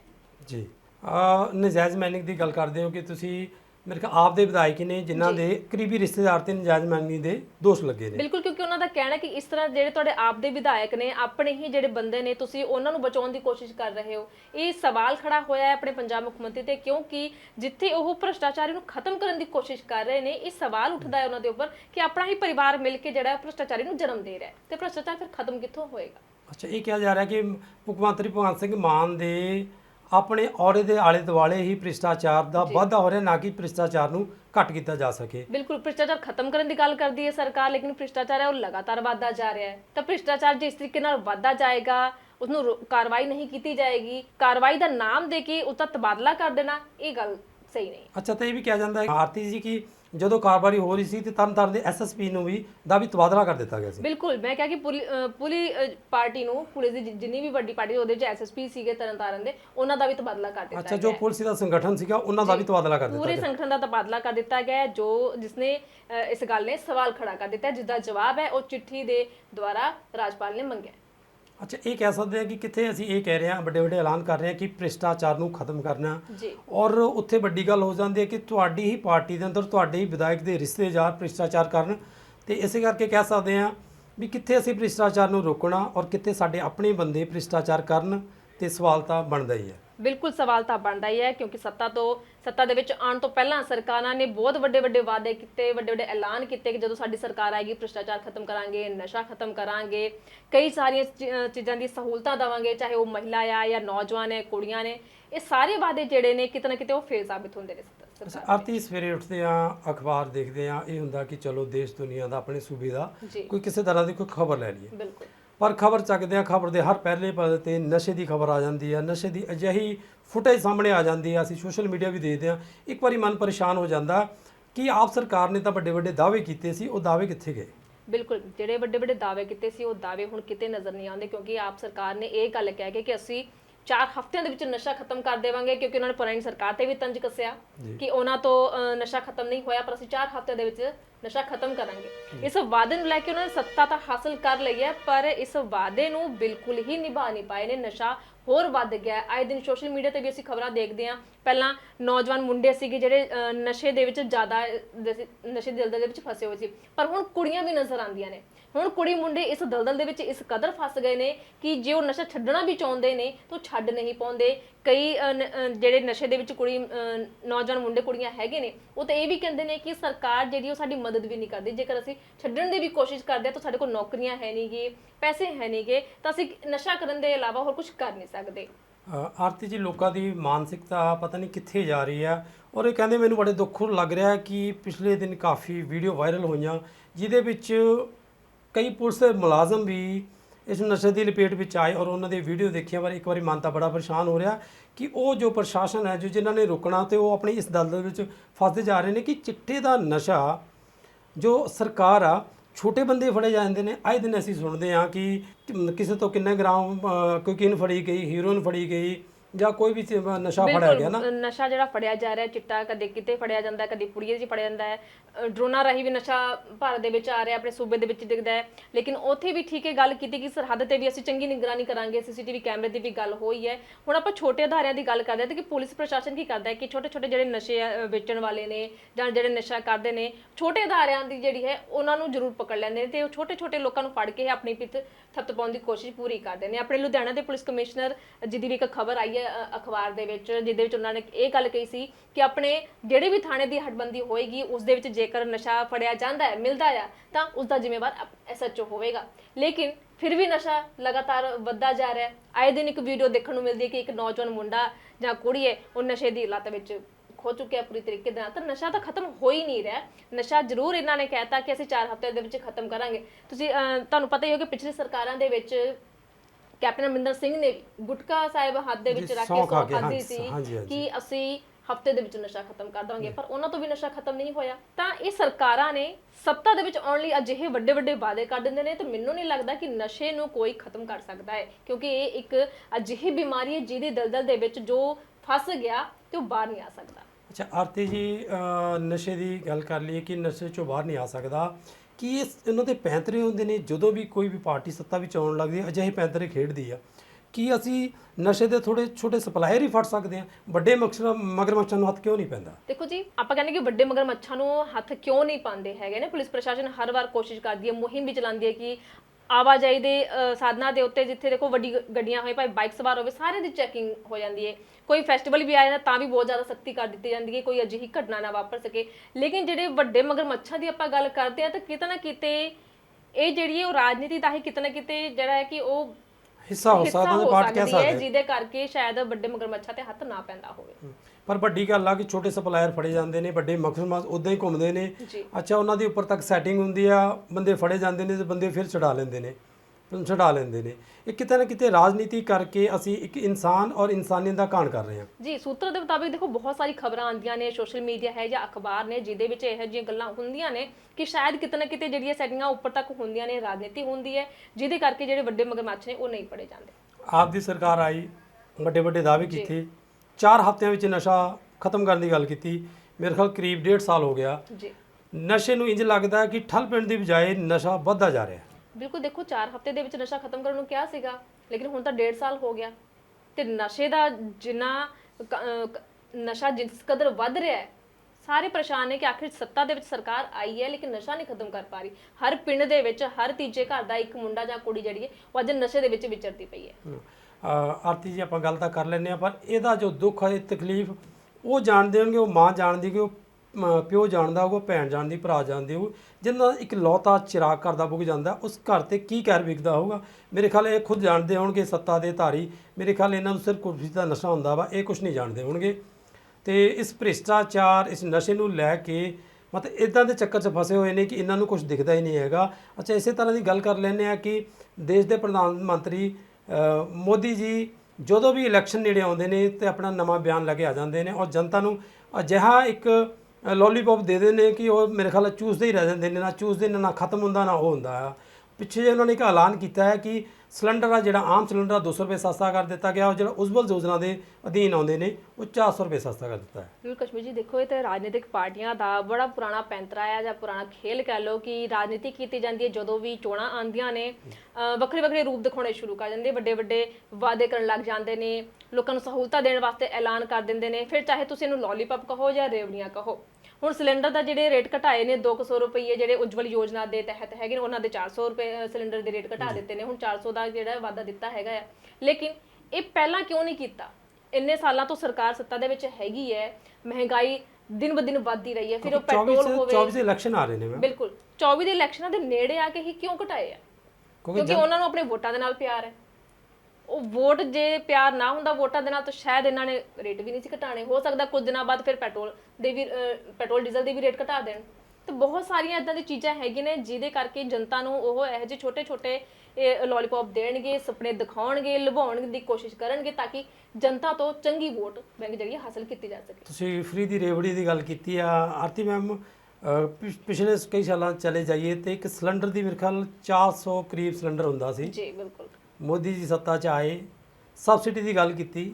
ਜੀ। ਆ ਨਜਾਇਜ਼ ਮਾਈਨਿੰਗ ਦੀ ਗੱਲ ਕਰਦੇ ਹੋ ਕਿ ਤੁਸੀਂ ਮੇਰੇ ਖਿਆਲ ਆਪ ਦੇ ਵਿਧਾਇਕ ਨੇ ਜਿਨ੍ਹਾਂ ਦੇ ਕਰੀਬੀ ਰਿਸ਼ਤੇਦਾਰ ਤੇ ਨਜਾਇਜ਼ ਮਾਈਨਿੰਗ ਦੇ ਦੋਸ਼ ਲੱਗੇ ਨੇ। ਬਿਲਕੁਲ ਕਿਉਂਕਿ ਉਹਨਾਂ ਦਾ ਕਹਿਣਾ ਕਿ ਇਸ ਤਰ੍ਹਾਂ ਜਿਹੜੇ ਤੁਹਾਡੇ ਆਪ ਦੇ ਵਿਧਾਇਕ ਨੇ ਆਪਣੇ ਹੀ ਜਿਹੜੇ ਬੰਦੇ ਨੇ ਤੁਸੀਂ ਉਹਨਾਂ ਨੂੰ ਬਚਾਉਣ ਦੀ ਕੋਸ਼ਿਸ਼ ਕਰ ਰਹੇ ਹੋ। ਇਹ ਸਵਾਲ ਖੜਾ ਹੋਇਆ ਹੈ ਆਪਣੇ ਪੰਜਾਬ ਮੁੱਖ ਮੰਤਰੀ ਤੇ ਕਿਉਂਕਿ ਜਿੱਥੇ ਉਹ ਭ੍ਰਸ਼ਟਾਚਾਰੀ ਨੂੰ ਖਤਮ ਕਰਨ ਦੀ ਕੋਸ਼ਿਸ਼ ਕਰ ਰਹੇ ਨੇ ਇਹ ਸਵਾਲ ਉੱਠਦਾ ਹੈ ਉਹਨਾਂ ਦੇ ਉੱਪਰ ਕਿ ਆਪਣਾ ਹੀ ਪਰਿਵਾਰ ਮਿਲ ਕੇ ਜਿਹੜਾ ਭ੍ਰਸ਼ਟਾਚਾਰੀ ਨੂੰ ਜਨਮ ਦੇ ਰਿਹਾ ਹੈ। ਤੇ ਭ੍ਰਸ਼ਟਾਚਾਰ ਫਿਰ ਖਤਮ ਕਿੱਥੋਂ ਹੋਏਗਾ? ਅੱਛਾ ਇਹ ਕਿਹਾ ਜਾ ਰਿਹਾ ਕਿ ਮੁੱਖ ਮੰਤਰੀ ਭਗਵੰਤ ਸਿੰਘ ਮਾਨ ਦੇ ਆਪਣੇ ਅਹੁਦੇ ਦੇ ਆਲੇ ਦੁਆਲੇ ਹੀ ਭ੍ਰਿਸ਼ਟਾਚਾਰ ਦਾ ਵਾਧਾ ਹੋ ਰਿਹਾ ਨਾ ਕਿ ਭ੍ਰਿਸ਼ਟਾਚਾਰ ਨੂੰ ਘੱਟ ਕੀਤਾ ਜਾ ਸਕੇ। ਬਿਲਕੁਲ ਭ੍ਰਿਸ਼ਟਾਚਾਰ ਖਤਮ ਕਰਨ ਦੀ ਗੱਲ ਕਰਦੀ ਹੈ ਸਰਕਾਰ ਲੇਕਿਨ ਭ੍ਰਿਸ਼ਟਾਚਾਰ ਹੈ ਉਹ ਲਗਾਤਾਰ ਵਧਦਾ ਜਾ ਰਿਹਾ ਹੈ। ਤਾਂ ਭ੍ਰਿਸ਼ਟਾਚਾਰ ਜਿਸ ਤਰੀਕੇ ਨਾਲ ਵਧਦਾ ਜਾਏਗਾ ਉਸ ਨੂੰ ਕਾਰਵਾਈ ਨਹੀਂ ਕੀਤੀ ਜਾਏਗੀ ਕਾਰਵਾਈ ਦਾ ਨਾਮ ਦੇ ਕੇ ਉਸ ਦਾ ਤਬਾਦਲਾ ਕਰ ਦੇਣਾ ਇਹ ਗੱਲ ਸਹੀ ਨਹੀਂ। ਅੱਛਾ ਤਾਂ ਇਹ ਵੀ ਕਿਹਾ ਜਾਂਦਾ ਹੈ ਆਰਤੀ ਜੀ ਕਿ ਜਦੋਂ ਕਾਰਵਾਈ ਹੋ ਰਹੀ ਸੀ ਤੇ ਤਰਨ ਤਾਰਨ ਦੇ ਐਸਐਸਪੀ ਨੂੰ ਵੀ ਦਾ ਵੀ ਤਬਾਦਲਾ ਕਰ ਦਿੱਤਾ ਗਿਆ ਸੀ। ਬਿਲਕੁਲ ਮੈਂ ਕਿਹਾ ਕਿ ਪੁਲੀ ਪਾਰਟੀ ਨੂੰ ਪੁਲਿਸ ਦੀ ਜਿੰਨੀ ਵੀ ਵੱਡੀ ਪਾਰਟੀ ਉਹਦੇ ਚ ਐਸਐਸਪੀ ਸੀਗੇ ਤਰਨਤਾਰਨ ਦੇ ਉਹਨਾਂ ਦਾ ਵੀ ਤਬਾਦਲਾ ਕਰ ਦਿੱਤਾ ਅੱਛਾ ਜੋ ਪੁਲਿਸ ਦਾ ਸੰਗਠਨ ਸੀਗਾ ਉਹਨਾਂ ਦਾ ਵੀ ਤਬਾਦਲਾ ਕਰ ਦਿੱਤਾ ਪੂਰੇ ਸੰਗਠਨ ਦਾ ਤਬਾਦਲਾ ਕਰ ਦਿੱਤਾ ਗਿਆ ਜੋ ਜਿਸਨੇ ਇਸ ਗੱਲ ਨੇ ਸਵਾਲ ਖੜਾ ਕਰ ਦਿੱਤਾ ਜਿਸ ਦਾ ਜਵਾਬ ਹੈ ਉਹ ਚਿੱਠੀ ਦੇ ਦੁਆਰਾ ਰਾਜਪਾਲ ਨੇ ਮੰਗਿਆ। ਅੱਛਾ ਇਹ ਕਹਿ ਸਕਦੇ ਆ ਕਿ ਕਿੱਥੇ ਅਸੀਂ ਇਹ ਕਹਿ ਰਹੇ ਹਾਂ ਵੱਡੇ ਵੱਡੇ ਐਲਾਨ ਕਰ ਰਹੇ ਹਾਂ ਕਿ ਭ੍ਰਿਸ਼ਟਾਚਾਰ ਨੂੰ ਖਤਮ ਕਰਨਾ। ਜੀ। ਔਰ ਉੱਥੇ ਵੱਡੀ ਗੱਲ ਹੋ ਜਾਂਦੀ ਹੈ ਕਿ ਤੁਹਾਡੀ ਹੀ ਪਾਰਟੀ ਦੇ ਅੰਦਰ ਤੁਹਾਡੇ ਹੀ ਵਿਧਾਇਕ ਦੇ ਰਿਸ਼ਤੇਦਾਰ ਭ੍ਰਿਸ਼ਟਾਚਾਰ ਕਰਨ। ਤੇ ਇਸੇ ਕਰਕੇ ਕਹਿ ਸਕਦੇ ਹਾਂ ਵੀ ਕਿੱਥੇ ਅਸੀਂ ਭ੍ਰਿਸ਼ਟਾਚਾਰ ਨੂੰ ਰੋਕਣਾ ਔਰ ਕਿੱਥੇ ਸਾਡੇ ਆਪਣੇ ਬੰਦੇ ਭ੍ਰਿਸ਼ਟਾਚਾਰ ਕਰਨ ਤੇ ਸਵਾਲ ਤਾਂ ਬਣਦਾ ਹੀ ਹੈ। ਬਿਲਕੁਲ ਸਵਾਲ ਤਾਂ ਬਣਦਾ ਹੀ ਹੈ ਕਿਉਂਕਿ ਸੱਤਾ ਤੋਂ ਸੱਤਾ ਦੇ ਵਿੱਚ ਆਉਣ ਤੋਂ ਪਹਿਲਾਂ ਸਰਕਾਰਾਂ ਨੇ ਬਹੁਤ ਵੱਡੇ ਵੱਡੇ ਵਾਅਦੇ ਕੀਤੇ ਵੱਡੇ ਵੱਡੇ ਐਲਾਨ ਕੀਤੇ ਕਿ ਜਦੋਂ ਸਾਡੀ ਸਰਕਾਰ ਆਏਗੀ ਭ੍ਰਿਸ਼ਟਾਚਾਰ ਖਤਮ ਕਰਾਂਗੇ ਨਸ਼ਾ ਖਤਮ ਕਰਾਂਗੇ ਕਈ ਸਾਰੀਆਂ ਚੀਜ਼ਾਂ ਦੀ ਸਹੂਲਤਾਂ ਦੇਵਾਂਗੇ ਚਾਹੇ ਉਹ ਮਹਿਲਾ ਆ ਜਾਂ ਨੌਜਵਾਨ ਹੈ ਕੁੜੀਆਂ ਨੇ ਇਹ ਸਾਰੇ ਵਾਅਦੇ ਜਿਹੜੇ ਨੇ ਕਿਤੇ ਨਾ ਕਿਤੇ ਉਹ ਫੇਲ ਸਾਬਿਤ ਹੁੰਦੇ ਨੇ ਆਰਤੀ ਸਵੇਰੇ ਉੱਠਦੇ ਆ ਅਖਬਾਰ ਦੇਖਦੇ ਆ ਇਹ ਹੁੰਦਾ ਕਿ ਚਲੋ ਦੇਸ਼ ਦੁਨੀਆ ਦਾ ਆਪਣੇ ਸੂਬੇ ਦਾ ਕੋਈ ਕਿਸੇ ਤਰ੍ਹਾਂ ਦੀ ਕੋਈ ਖਬਰ ਲੈ ਲਈਏ। ਬਿਲਕੁਲ। ਪਰ ਖਬਰ ਚੱਕਦੇ ਆ ਖਬਰ ਦੇ ਹਰ ਪਹਿਲੇ ਪਦ ਤੇ ਨਸ਼ੇ ਦੀ ਖਬਰ ਆ ਜਾਂਦੀ ਆ, ਨਸ਼ੇ ਦੀ ਅਜਿਹੀ ਫੁਟੇਜ ਸਾਹਮਣੇ ਆ ਜਾਂਦੀ ਆ, ਅਸੀਂ ਸੋਸ਼ਲ ਮੀਡੀਆ ਵੀ ਦੇਖਦੇ ਆ ਇੱਕ ਵਾਰੀ ਮਨ ਪਰੇਸ਼ਾਨ ਹੋ ਜਾਂਦਾ ਕਿ ਆਪ ਸਰਕਾਰ ਨੇ ਤਾਂ ਵੱਡੇ ਵੱਡੇ ਦਾਅਵੇ ਕੀਤੇ ਸੀ, ਉਹ ਦਾਅਵੇ ਕਿੱਥੇ ਗਏ? ਬਿਲਕੁਲ, ਜਿਹੜੇ ਵੱਡੇ ਵੱਡੇ ਦਾਅਵੇ ਕੀਤੇ ਸੀ, ਉਹ ਦਾਅਵੇ ਹੁਣ ਕਿਤੇ ਨਜ਼ਰ ਨਹੀਂ ਆਉਂਦੇ ਕਿਉਂਕਿ ਆਪ ਸਰਕਾਰ ਨੇ ਇਹ ਗੱਲ ਕਹਿ ਕੇ ਕਿ ਅਸੀਂ 4 ਹਫ਼ਤਿਆਂ ਦੇ ਵਿੱਚ ਨਸ਼ਾ ਖਤਮ ਕਰ ਦੇਵਾਂਗੇ ਕਿਉਂਕਿ ਉਹਨਾਂ ਨੇ ਪੁਰਾਣੀ ਸਰਕਾਰ ਤੇ ਵੀ ਤੰਜ ਕੱਸਿਆ ਕਿ ਉਹਨਾਂ ਤੋਂ ਅ, ਨਸ਼ਾ ਖਤਮ ਨਹੀਂ ਹੋਇਆ ਪਰ ਅਸੀਂ 4 ਹਫ਼ਤਿਆਂ ਦੇ ਵਿੱਚ ਨਸ਼ਾ ਖਤਮ ਕਰਾਂਗੇ। ਇਸ ਵਾਅਦੇ ਨੂੰ ਲੈ ਕੇ ਉਹਨਾਂ ਨੇ ਸੱਤਾ ਤਾਂ ਹਾਸਲ ਕਰ ਲਈ ਹੈ ਪਰ ਇਸ ਵਾਅਦੇ ਨੂੰ ਬਿਲਕੁਲ ਹੀ ਨਿਭਾ ਨਹੀਂ ਪਾਏ ਨੇ। ਨਸ਼ਾ ਹੋਰ ਵੱਧ ਗਿਆ ਹੈ। ਆਏ ਦਿਨ ਸੋਸ਼ਲ ਮੀਡੀਆ ਤੇ ਵੀ ਅਸੀਂ ਖਬਰਾਂ ਦੇਖਦੇ ਹਾਂ। ਪਹਿਲਾਂ ਨੌਜਵਾਨ ਮੁੰਡੇ ਸੀਗੇ ਜਿਹੜੇ ਅ, ਨਸ਼ੇ ਦੇ ਵਿੱਚ ਜ਼ਿਆਦਾ ਅ, ਨਸ਼ੇ ਦੀ ਦਲਦਲ ਦੇ ਵਿੱਚ ਫਸੇ ਹੋਏ ਸੀ। ਪਰ ਹੁਣ ਕੁੜੀਆਂ ਵੀ ਨਜ਼ਰ ਆਉਂਦੀਆਂ ਨੇ। ਹੁਣ ਕੁੜੀ ਮੁੰਡੇ ਇਸ ਦਲਦਲ ਦੇ ਵਿੱਚ ਇਸ ਕਦਰ ਫਸ ਗਏ ਨੇ ਕਿ ਜੇ ਉਹ ਨਸ਼ਾ ਛੱਡਣਾ ਵੀ ਚਾਹੁੰਦੇ ਨੇ ਤਾਂ ਉਹ ਛੱਡ ਨਹੀਂ ਪਾਉਂਦੇ। ਕਈ ਅ, ਨ- ਅ, ਜਿਹੜੇ ਨਸ਼ੇ ਦੇ ਵਿੱਚ ਕੁੜੀ ਅ, ਨੌਜਵਾਨ ਮੁੰਡੇ ਕੁੜੀਆਂ ਹੈਗੇ ਨੇ ਉਹ ਤਾਂ ਇਹ ਵੀ ਕਹਿੰਦੇ ਨੇ ਕਿ ਸਰਕਾਰ ਜਿਹੜੀ ਉਹ ਸਾਡੀ ਮਦਦ ਵੀ ਨਹੀਂ ਕਰਦੀ। ਜੇਕਰ ਅਸੀਂ ਛੱਡਣ ਦੀ ਵੀ ਕੋਸ਼ਿਸ਼ ਕਰਦੇ ਹਾਂ ਤਾਂ ਸਾਡੇ ਕੋਲ ਨੌਕਰੀਆਂ ਹੈ ਨਹੀਂਗੇ ਪੈਸੇ ਹੈ ਨਹੀਂਗੇ ਤਾਂ ਅਸੀਂ ਨਸ਼ਾ ਕਰਨ ਦੇ ਇਲਾਵਾ ਹੋਰ ਕੁਝ ਕਰ ਨਹੀਂ ਸਕਦੇ। ਅ, ਆਰਤੀ ਜੀ ਲੋਕਾਂ ਦੀ ਮਾਨਸਿਕਤਾ ਪਤਾ ਨਹੀਂ ਕਿੱਥੇ ਜਾ ਰਹੀ ਆ ਔਰ ਇਹ ਕਹਿੰਦੇ ਮੈਨੂੰ ਬੜੇ ਦੁੱਖ ਲੱਗ ਰਿਹਾ ਕਿ ਪਿਛਲੇ ਦਿਨ ਕਾਫੀ ਵੀਡੀਓ ਵਾਇਰਲ ਹੋਈਆਂ ਜਿਹਦੇ ਵਿੱਚ ਕਈ ਪੁਲਿਸ ਮੁਲਾਜ਼ਮ ਵੀ ਇਸ ਨਸ਼ੇ ਦੀ ਲਪੇਟ ਵਿੱਚ ਆਏ ਔਰ ਉਹਨਾਂ ਦੀ ਵੀਡੀਓ ਦੇਖੀਆਂ ਪਰ ਇੱਕ ਵਾਰੀ ਮਨ ਤਾਂ ਬੜਾ ਪਰੇਸ਼ਾਨ ਹੋ ਰਿਹਾ ਕਿ ਉਹ ਜੋ ਪ੍ਰਸ਼ਾਸਨ ਹੈ, ਜੋ ਜਿਨ੍ਹਾਂ ਨੇ ਰੁਕਣਾ ਤੇ ਉਹ ਆਪਣੀ ਇਸ ਦਲਦਲ ਵਿੱਚ ਫਸਦੇ ਜਾ ਰਹੇ ਨੇ ਕਿ ਚਿੱਟੇ ਦਾ ਨਸ਼ਾ ਜੋ ਸਰਕਾਰ ਆ, ਛੋਟੇ ਬੰਦੇ ਫੜੇ ਜਾਂਦੇ ਨੇ। ਆਏ ਦਿਨ ਅਸੀਂ ਸੁਣਦੇ ਹਾਂ ਕਿ ਕਿ ਕਿਸੇ ਤੋਂ ਕਿੰਨੇ ਗ੍ਰਾਮ ਕੋਕੀਨ ਫੜੀ ਗਈ, ਹੀਰੋਇਨ ਫੜੀ ਗਈ। ਜਾਂ ਕੋਈ ਵੀ ਨਸ਼ਾ ਫੜਿਆ ਗਿਆ ਨਾ? ਬਿਲਕੁਲ ਨਸ਼ਾ ਜਿਹੜਾ ਫੜਿਆ ਜਾ ਰਿਹਾ ਚਿੱਟਾ ਕਦੇ ਕਿਤੇ ਫੜਿਆ ਜਾਂਦਾ ਹੈ, ਕਦੇ ਪੁੜੀਏ 'ਚ ਫੜਿਆ ਜਾਂਦਾ ਹੈ। ਅ, ਡਰੋਨਾਂ ਰਾਹੀਂ ਵੀ ਨਸ਼ਾ ਭਾਰਤ ਦੇ ਵਿੱਚ ਆ ਰਿਹਾ ਆਪਣੇ ਸੂਬੇ ਦੇ ਵਿੱਚ ਦਿਖਦਾ ਹੈ। ਲੇਕਿਨ ਉੱਥੇ ਵੀ ਠੀਕ ਹੈ ਗੱਲ ਕੀਤੀ ਕਿ ਸਰਹੱਦ ਤੇ ਵੀ ਅਸੀਂ ਚੰਗੀ ਨਿਗਰਾਨੀ ਕਰਾਂਗੇ ਸੀਸੀਟੀਵੀ ਕੈਮਰੇ ਦੀ ਵੀ ਗੱਲ ਹੋਈ ਹੈ। ਹੁਣ ਆਪਾਂ ਛੋਟੇ ਅਧਾਰਿਆਂ ਦੀ ਗੱਲ ਕਰਦੇ ਹਾਂ ਤੇ ਕਿ ਪੁਲਿਸ ਪ੍ਰਸ਼ਾਸਨ ਕੀ ਕਰਦਾ ਹੈ ਕਿ ਛੋਟੇ ਛੋਟੇ ਜਿਹੜੇ ਨਸ਼ੇ ਅ, ਵੇਚਣ ਵਾਲੇ ਨੇ ਜਾਂ ਜਿਹੜੇ ਨਸ਼ਾ ਕਰਦੇ ਨੇ ਛੋਟੇ ਅਧਾਰਿਆਂ ਦੀ ਜਿਹੜੀ ਹੈ ਉਹਨਾਂ ਨੂੰ ਜ਼ਰੂਰ ਪਕੜ ਲੈਂਦੇ ਨੇ ਤੇ ਉਹ ਛੋਟੇ ਛੋਟੇ ਲੋਕਾਂ ਨੂੰ ਫੜ ਕੇ ਆਪਣੀ ਪਿੱਤ ਥੱਪ ਪਾਉਣ ਦੀ ਕੋਸ਼ਿਸ਼ ਪੂਰੀ ਕਰਦੇ ਨੇ। ਆਪਣੇ ਲੁਧਿਆਣਾ ਦੇ ਪੁਲਿਸ ਕਮਿਸ਼ਨਰ ਜਿਹਦੀ ਵੀ ਇੱਕ ਖਬਰ ਆਈ ਹੈ ਅਖਬਾਰ ਦੇ ਵਿੱਚ ਜਿਹਦੇ ਵਿੱਚ ਉਹਨਾਂ ਨੇ ਇਹ ਗੱਲ ਕਹੀ ਸੀ ਕਿ ਆਪਣੇ ਜਿਹੜੇ ਵੀ ਥਾਣੇ ਦੀ ਹੱਡਬੰਦੀ ਹੋਏਗੀ ਉਸ ਦੇ ਵਿੱਚ ਜੇਕਰ ਨਸ਼ਾ ਫੜਿਆ ਜਾਂਦਾ ਹੈ ਮਿਲਦਾ ਆ ਤਾਂ ਉਸ ਦਾ ਜ਼ਿੰਮੇਵਾਰ ਐਸਐਚਓ ਹੋਵੇਗਾ। ਲੇਕਿਨ ਫਿਰ ਵੀ ਨਸ਼ਾ ਲਗਾਤਾਰ ਵੱਧਦਾ ਜਾ ਰਿਹਾ ਹੈ। ਆਏ ਦਿਨ ਇੱਕ ਵੀਡੀਓ ਦੇਖਣ ਨੂੰ ਮਿਲਦੀ ਹੈ ਕਿ ਇੱਕ ਨੌਜਵਾਨ ਮੁੰਡਾ ਜਾਂ ਕੁੜੀ ਹੈ ਉਹ ਨਸ਼ੇ ਦੀ ਲੱਤ ਵਿੱਚ ਖੋ ਚੁੱਕਿਆ ਪੂਰੀ ਤਰੀਕੇ ਦੇ ਨਾਲ। ਤਾਂ ਨਸ਼ਾ ਤਾਂ ਖਤਮ ਹੋ ਹੀ ਨਹੀਂ ਰਿਹਾ। ਨਸ਼ਾ ਜ਼ਰੂਰ ਇਹਨਾਂ ਨੇ ਕਹਿਤਾ ਕਿ ਅਸੀਂ 4 ਹਫ਼ਤੇ ਦੇ ਵਿੱਚ ਖਤਮ ਕਰਾਂਗੇ। ਤੁਸੀਂ ਅਹ, ਤੁਹਾਨੂੰ ਪਤਾ ਹੀ ਹੋ ਕਿ ਪਿਛਲੀ ਸਰਕਾਰਾਂ ਦੇ ਵਿੱਚ ਕੈਪਟਨ ਅਮਰਿੰਦਰ ਸਿੰਘ ਨੇ ਗੁਟਕਾ ਸਾਹਿਬ ਹੱਥ ਦੇ ਵਿੱਚ ਰੱਖ ਕੇ ਸੌਂ ਹਾਂਜੀ, ਸੀ। ਕਿ ਅਸੀਂ ਹਫ਼ਤੇ ਦੇ ਵਿੱਚ ਨਸ਼ਾ ਖਤਮ ਕਰ ਦਾਂਗੇ ਪਰ ਉਹਨਾਂ ਤੋਂ ਵੀ ਨਸ਼ਾ ਖਤਮ ਨਹੀਂ ਹੋਇਆ। ਤਾਂ ਇਹ ਸਰਕਾਰਾਂ ਨੇ ਸੱਤਾ ਦੇ ਵਿੱਚ ਆਉਣ ਲਈ ਅਜਿਹੇ ਵੱਡੇ ਵੱਡੇ ਵਾਅਦੇ ਕਰ ਦਿੰਦੇ ਨੇ ਤੇ ਮੈਨੂੰ ਨਹੀਂ ਲੱਗਦਾ ਕਿ ਨਸ਼ੇ ਨੂੰ ਕੋਈ ਖਤਮ ਕਰ ਸਕਦਾ ਹੈ ਕਿਉਂਕਿ ਇਹ ਇੱਕ ਅਜਿਹੀ ਬਿਮਾਰੀ ਹੈ ਜਿਹਦੀ ਦਲਦਲ ਦੇ ਵਿੱਚ ਜੋ ਫਸ ਗਿਆ ਤੇ ਉਹ ਬਾਹਰ ਨਹੀਂ ਆ ਸਕਦਾ। ਅੱਛਾ ਆਰਤੀ ਜੀ ਨਸ਼ੇ ਦੀ ਗੱਲ ਕਰ ਲਈਏ ਕਿ ਨਸ਼ੇ ਚੋਂ ਬਾਹਰ ਨਹੀਂ ਆ ਸਕਦਾ। ਕੀ ਇਸ ਇਹਨਾਂ ਦੇ ਪੈਂਤਰੇ ਹੁੰਦੇ ਨੇ? ਜਦੋਂ ਵੀ ਕੋਈ ਵੀ ਪਾਰਟੀ ਸੱਤਾ ਵਿੱਚ ਆਉਣ ਲੱਗਦੀ ਹੈ, ਅਜਿਹੇ ਪੈਂਤਰੇ ਖੇਡਦੀ ਆ। ਕੀ ਅਸੀਂ ਨਸ਼ੇ ਦੇ ਥੋੜੇ ਛੋਟੇ ਸਪਲਾਇਰ ਹੀ ਫੜ ਸਕਦੇ ਹਾਂ? ਵੱਡੇ ਮਕਸਦ ਮਗਰਮੱਛਾਂ ਨੂੰ ਹੱਥ ਕਿਉਂ ਨਹੀਂ ਪੈਂਦਾ? ਦੇਖੋ ਜੀ, ਆਪਾਂ ਕਹਿੰਦੇ ਕਿ ਵੱਡੇ ਮਗਰਮੱਛਾਂ ਨੂੰ ਹੱਥ ਕਿਉਂ ਨਹੀਂ ਪਾਉਂਦੇ ਹੈਗੇ ਨੇ? ਪੁਲਿਸ ਪ੍ਰਸ਼ਾਸਨ ਹਰ ਵਾਰ ਕੋਸ਼ਿਸ਼ ਕਰਦੀ ਹੈ, ਮੁਹਿੰਮ ਵੀ ਚਲਾਉਂਦੀ ਹੈ ਕਿ ਆਵਾਜਾਈ ਦੇ ਅ, ਸਾਧਨਾਂ ਦੇ ਉੱਤੇ ਜਿੱਥੇ ਦੇਖੋ ਵੱਡੀ ਗ- ਗੱਡੀਆਂ ਹੋਏ ਭਾਵੇਂ ਬਾਈਕ ਸਵਾਰ ਹੋਵੇ ਸਾਰੇ ਦੀ ਚੈਕਿੰਗ ਹੋ ਜਾਂਦੀ ਹੈ ਕੋਈ ਫੈਸਟੀਵਲ ਵੀ ਆਇਆ ਤਾਂ ਵੀ ਬਹੁਤ ਜ਼ਿਆਦਾ ਸਖਤੀ ਕਰ ਦਿੱਤੀ ਜਾਂਦੀ ਹੈ ਕੋਈ ਅਜਿਹੀ ਘਟਨਾ ਨਾ ਵਾਪਰ ਸਕੇ। ਲੇਕਿਨ ਜਿਹੜੇ ਵੱਡੇ ਮਗਰ ਮੱਛਾਂ ਦੀ ਆਪਾਂ ਗੱਲ ਕਰਦੇ ਹਾਂ ਤਾਂ ਕਿਤੇ ਨਾ ਕਿਤੇ ਇਹ ਜਿਹੜੀ ਹੈ ਉਹ ਰਾਜਨੀਤੀ ਦਾ ਹੀ ਕਿਤੇ ਨਾ ਕਿਤੇ ਜਿਹੜਾ ਹੈ ਕਿ ਉਹ ਹਿੱਸਾ ਹੋ ਹਿੱਸਾ ਸਕਦਾ ਤੇ ਹੋ ਪਾਰਟ ਕਹਿ ਸਕਦੀ ਹੈ ਸਕਦੇ। ਜਿਹਦੇ ਕਰਕੇ ਸ਼ਾਇਦ ਵੱਡੇ ਮਗਰ ਮੱਛਾਂ ਤੇ ਹੱਥ ਨਾ ਪੈਂਦਾ ਹੋਵੇ। ਪਰ ਵੱਡੀ ਗੱਲ ਆ ਕਿ ਛੋਟੇ ਸਪਲਾਇਰ ਫੜੇ ਜਾਂਦੇ ਨੇ ਵੱਡੇ ਮਕਸਦ ਉਦਾਂ ਹੀ ਘੁੰਮਦੇ ਨੇ। ਜੀ। ਅੱਛਾ ਉਹਨਾਂ ਦੀ ਉੱਪਰ ਤੱਕ ਸੈਟਿੰਗ ਹੁੰਦੀ ਆ ਬੰਦੇ ਫੜੇ ਜਾਂਦੇ ਨੇ ਤੇ ਬੰਦੇ ਫਿਰ ਛਡਾ ਲੈਂਦੇ ਨੇ। ਛਡਾ ਲੈਂਦੇ ਨੇ। ਇਹ ਕਿਤੇ ਨਾ ਕਿਤੇ ਰਾਜਨੀਤੀ ਕਰਕੇ ਅਸੀਂ ਇੱਕ ਇਨਸਾਨ ਔਰ ਇਨਸਾਨੀਅਤ ਦਾ ਕਾਣ ਕਰ ਰਹੇ ਹਾਂ। ਜੀ ਸੂਤਰ ਦੇ ਮੁਤਾਬਿਕ ਦੇਖੋ ਬਹੁਤ ਸਾਰੀ ਖਬਰਾਂ ਆਉਂਦੀਆਂ ਨੇ ਸੋਸ਼ਲ ਮੀਡੀਆ ਹੈ ਜਾਂ ਅਖਬਾਰ ਨੇ ਜਿਹਦੇ ਵਿੱਚ ਇਹੋ ਜਿਹੀਆਂ ਗੱਲਾਂ ਹੁੰਦੀਆਂ ਨੇ ਕਿ ਸ਼ਾਇਦ ਕਿਤੇ ਨਾ ਕਿਤੇ ਜਿਹੜੀਆਂ ਸੈਟਿੰਗਾਂ ਉੱਪਰ ਤੱਕ ਹੁੰਦੀਆਂ ਨੇ ਰਾਜਨੀਤੀ ਹੁੰਦੀ ਹੈ ਜਿਹਦੇ ਕਰਕੇ ਜਿਹੜੇ ਵੱਡੇ ਮਗਰਮੱਛ ਨੇ ਉਹ ਨਹੀਂ ਪੜੇ ਜਾਂਦੇ। ਆਪ ਦੀ ਸਰਕਾਰ ਆਈ ਵੱਡੇ ਵੱਡੇ ਦਾਅਵੇ ਕੀਤੇ 4 ਹਫ਼ਤਿਆਂ ਵਿੱਚ ਨਸ਼ਾ ਖਤਮ ਕਰਨ ਦੀ ਗੱਲ ਕੀਤੀ ਮੇਰੇ ਖਿਆਲ ਕਰੀਬ ਡੇਢ ਸਾਲ ਹੋ ਗਿਆ। ਜੀ। ਨਸ਼ੇ ਨੂੰ ਇੰਜ ਲੱਗਦਾ ਕਿ ਠੱਲ ਪਿੰਡ ਦੀ ਬਜਾਏ ਨਸ਼ਾ ਵੱਧਦਾ ਜਾ ਰਿਹਾ ਬਿਲਕੁਲ ਦੇਖੋ 4 ਹਫ਼ਤੇ ਦੇ ਵਿੱਚ ਨਸ਼ਾ ਖਤਮ ਕਰਨ ਨੂੰ ਕਿਹਾ ਸੀਗਾ, ਲੇਕਿਨ ਹੁਣ ਤਾਂ 1.5 ਸਾਲ ਹੋ ਗਿਆ। ਤੇ ਨਸ਼ੇ ਦਾ ਜਿੰਨਾ ਨਸ਼ਾ ਜਿਸ ਕਦਰ ਵੱਧ ਰਿਹਾ ਹੈ, ਸਾਰੇ ਪਰੇਸ਼ਾਨ ਨੇ ਕਿ ਆਖਿਰ ਸੱਤਾ ਦੇ ਵਿੱਚ ਸਰਕਾਰ ਆਈ ਹੈ, ਲੇਕਿਨ ਨਸ਼ਾ ਨਹੀਂ ਖਤਮ ਕਰ ਪਾ ਰਹੀ। ਹਰ ਪਿੰਡ ਦੇ ਵਿੱਚ, ਹਰ ਤੀਜੇ ਘਰ ਦਾ ਇੱਕ ਮੁੰਡਾ ਜਾਂ ਕੁੜੀ ਜਿਹੜੀ ਹੈ, ਉਹ ਅੱਜ ਨਸ਼ੇ ਦੇ ਵਿੱਚ ਵਿਚਰਦੀ ਪਈ ਹੈ। ਆਰਤੀ ਜੀ, ਆਪਾਂ ਗੱਲ ਤਾਂ ਕਰ ਲੈਂਦੇ ਆ ਪਰ ਇਹਦਾ ਜੋ ਦੁੱਖ ਹੈ ਤਕਲੀਫ, ਉਹ ਜਾਣਦੇ ਹੋਣਗੇ, ਉਹ ਮਾਂ ਜਾਣਦੀ ਕਿ ਉਹ ਅਮ, ਪਿਓ ਜਾਣਦਾ ਹੋਊਗਾ ਭੈਣ ਜਾਣਦੀ ਭਰਾ ਜਾਣਦੇ ਹੋ ਜਿੰਨਾ ਇੱਕ ਲੌਤਾ ਚਿਰਾਗ ਕਰਦਾ ਦਾ ਜਾਂਦਾ ਉਸ ਘਰ ਤੇ ਕੀ ਕਹਿਰ ਵਿਕਦਾ ਹੋਊਗਾ? ਮੇਰੇ ਖਿਆਲ ਇਹ ਖੁਦ ਜਾਣਦੇ ਹੋਣਗੇ ਸੱਤਾ ਦੇ ਧਾਰੀ। ਮੇਰੇ ਖਿਆਲ ਇਹਨਾਂ ਨੂੰ ਸਿਰਫ ਕੁਰਸੀ ਦਾ ਨਸ਼ਾ ਹੁੰਦਾ ਵਾ ਇਹ ਕੁਝ ਨਹੀਂ ਜਾਣਦੇ ਹੋਣਗੇ। ਤੇ ਇਸ ਭ੍ਰਿਸ਼ਟਾਚਾਰ ਇਸ ਨਸ਼ੇ ਨੂੰ ਲੈ ਕੇ ਮਤਲਬ ਇਦਾਂ ਦੇ ਚੱਕਰ 'ਚ ਫਸੇ ਹੋਏ ਨੇ ਕਿ ਇਹਨਾਂ ਨੂੰ ਕੁਝ ਦਿਖਦਾ ਹੀ ਨਹੀਂ ਹੈਗਾ। ਅੱਛਾ ਇਸੇ ਤਰ੍ਹਾਂ ਦੀ ਗੱਲ ਕਰ ਲੈਂਦੇ ਆ ਕਿ ਦੇਸ਼ ਦੇ ਪ੍ਰਧਾਨ ਮੰਤਰੀ ਅ, ਮੋਦੀ ਜੀ ਜਦੋਂ ਵੀ ਇਲੈਕਸ਼ਨ ਨੇੜੇ ਆਉਂਦੇ ਨੇ ਤੇ ਆਪਣਾ ਨਵਾਂ ਬਿਆਨ ਲੈ ਕੇ ਆ ਜਾਂਦੇ ਨੇ ਔਰ ਜਨਤਾ ਨੂੰ ਅਜਿਹਾ ਇੱਕ ਲੋਲੀਪੌਪ ਦੇ ਦਿੰਦੇ ਨੇ ਕਿ ਉਹ ਮੇਰੇ ਖਿਆਲ ਚੂਸਦੇ ਹੀ ਰਹਿ ਜਾਂਦੇ ਨੇ, ਨਾ ਚੂਸਦੇ ਨੇ ਨਾ ਖਤਮ ਹੁੰਦਾ, ਨਾ ਉਹ ਹੁੰਦਾ। ਆ ਪਿੱਛੇ ਜੇ ਉਹਨਾਂ ਨੇ ਇੱਕ ਐਲਾਨ ਕੀਤਾ ਹੈ ਕਿ ਸਿਲੰਡਰ ਆ ਜਿਹੜਾ ਆਮ ਸਿਲੰਡਰ ਆ 200 ਰੁਪਏ ਸਸਤਾ ਕਰ ਦਿੱਤਾ ਗਿਆ ਉਹ ਜਿਹੜਾ ਉਜਵਲ ਯੋਜਨਾ ਦੇ ਅਧੀਨ ਆਉਂਦੇ ਨੇ, ਉਹ 400 ਰੁਪਏ ਸਸਤਾ ਕਰ ਦਿੱਤਾ ਹੈ। ਬਿਲਕੁਲ ਕਸ਼ਮੀਰ ਜੀ, ਦੇਖੋ, ਇਹ ਤਾਂ ਰਾਜਨੀਤਿਕ ਪਾਰਟੀਆਂ ਦਾ ਬੜਾ ਪੁਰਾਣਾ ਪੈਂਤਰਾ ਆ ਜਾਂ ਪੁਰਾਣਾ ਖੇਲ ਕਹਿ ਲਓ ਕਿ ਰਾਜਨੀਤੀ ਕੀਤੀ ਜਾਂਦੀ ਹੈ ਜਦੋਂ ਵੀ ਚੋਣਾਂ ਆਉਂਦੀਆਂ ਨੇ ਵੱਖਰੇ ਵੱਖਰੇ ਰੂਪ ਦਿਖਾਉਣੇ ਸ਼ੁਰੂ ਕਰ ਜਾਂਦੇ, ਵੱਡੇ ਵੱਡੇ ਵਾਅਦੇ ਕਰਨ ਲੱਗ ਜਾਂਦੇ ਨੇ, ਲੋਕਾਂ ਨੂੰ ਸਹੂਲਤਾਂ ਦੇਣ ਵਾਸਤੇ ਐਲਾਨ ਕਰ ਦਿੰਦੇ ਨੇ। ਫਿਰ ਚਾਹੇ ਤੁਸੀਂ ਇਹਨੂੰ ਲੋਲੀਪੌਪ ਕਹੋ ਜਾਂ ਰੇਵੜੀਆਂ ਕਹੋ ਹੁਣ ਸਿਲੰਡਰ ਦਾ ਜਿਹੜੇ ਰੇਟ ਘਟਾਏ ਨੇ 200 ਰੁਪਏ ਜਿਹੜੇ ਉਜਵਲ ਯੋਜਨਾ ਦੇ ਤਹਿਤ ਹੈਗੇ ਨੇ ਉਹਨਾਂ ਦੇ 400 ਰੁਪਏ ਸਿਲੰਡਰ ਦੇ ਰੇਟ ਘਟਾ ਦਿੱਤੇ ਨੇ। ਹੁਣ 400 ਦਾ ਜਿਹੜਾ ਵਾਅਦਾ ਦਿੱਤਾ ਹੈਗਾ ਹੈ ਲੇਕਿਨ ਇਹ ਪਹਿਲਾਂ ਕਿਉਂ ਨਹੀਂ ਕੀਤਾ? ਇੰਨੇ ਸਾਲਾਂ ਤੋਂ ਸਰਕਾਰ ਸੱਤਾ ਦੇ ਵਿੱਚ ਹੈਗੀ ਹੈ ਮਹਿੰਗਾਈ ਦਿਨ ਬ ਦਿਨ ਵੱਧਦੀ ਰਹੀ ਹੈ ਫਿਰ ਉਹ 24 ਪੈਟਰੋਲ ਹੋਵੇ 24 ਦੇ ਇਲੈਕਸ਼ਨ ਆ ਰਹੇ ਨੇ ਮੈਮ। ਬਿਲਕੁਲ। 24 ਦੇ ਇਲੈਕਸ਼ਨਾਂ ਦੇ ਨੇੜੇ ਆ ਕੇ ਹੀ ਕਿਉਂ ਘਟਾਏ ਆ? ਕਿਉਂਕਿ ਉਹਨਾਂ ਨੂੰ ਆਪਣੇ ਵੋਟਾਂ ਦੇ ਨਾਲ ਪਿਆਰ ਹੈ ਉਹ ਵੋਟ ਜੇ ਪਿਆਰ ਨਾ ਹੁੰਦਾ ਵੋਟਾਂ ਦੇ ਨਾਲ ਤਾਂ ਸ਼ਾਇਦ ਇਹਨਾਂ ਨੇ ਰੇਟ ਵੀ ਨਹੀਂ ਸੀ ਘਟਾਣੇ ਹੋ ਸਕਦਾ ਕੁਝ ਦਿਨਾਂ ਬਾਅਦ ਫਿਰ ਪੈਟਰੋਲ ਦੇ ਵੀ ਪੈਟਰੋਲ ਡੀਜ਼ਲ ਦੇ ਵੀ ਰੇਟ ਘਟਾ ਦੇਣ। ਤੇ ਬਹੁਤ ਸਾਰੀਆਂ ਇਦਾਂ ਦੀ ਚੀਜ਼ਾਂ ਹੈਗੀਆਂ ਨੇ ਜਿਹਦੇ ਕਰਕੇ ਜਨਤਾ ਨੂੰ ਉਹ ਇਹੋ ਜਿਹੇ ਛੋਟੇ ਛੋਟੇ ਲੋਲੀਪੌਪ ਦੇਣਗੇ ਸੁਪਨੇ ਦਿਖਾਉਣਗੇ ਲੁਭਾਉਣ ਦੀ ਕੋਸ਼ਿਸ਼ ਕਰਨਗੇ ਤਾਂ ਕਿ ਜਨਤਾ ਤੋਂ ਚੰਗੀ ਵੋਟ ਬੈਂਕ ਜਿਹੜੀ ਹੈ ਹਾਸਲ ਕੀਤੀ ਜਾ ਸਕੇ। ਤੁਸੀਂ ਫ੍ਰੀ ਦੀ ਰੇਵੜੀ ਦੀ ਗੱਲ ਕੀਤੀ ਆ। ਆਰਤੀ ਮੈਮ ਪਿਛਲੇ ਕਈ ਸਾਲਾਂ 'ਚ ਚਲੇ ਜਾਈਏ ਤੇ ਇੱਕ ਸਿਲੰਡਰ ਦੀ ਮੇਰੇ ਖਿਆਲ 400 ਕਰੀਬ ਸਿਲੰਡਰ ਹੁੰਦਾ ਸੀ। ਜੀ ਬਿਲਕੁਲ। ਮੋਦੀ ਜੀ ਸੱਤਾ 'ਚ ਆਏ ਸਬਸਿਡੀ ਦੀ ਗੱਲ ਕੀਤੀ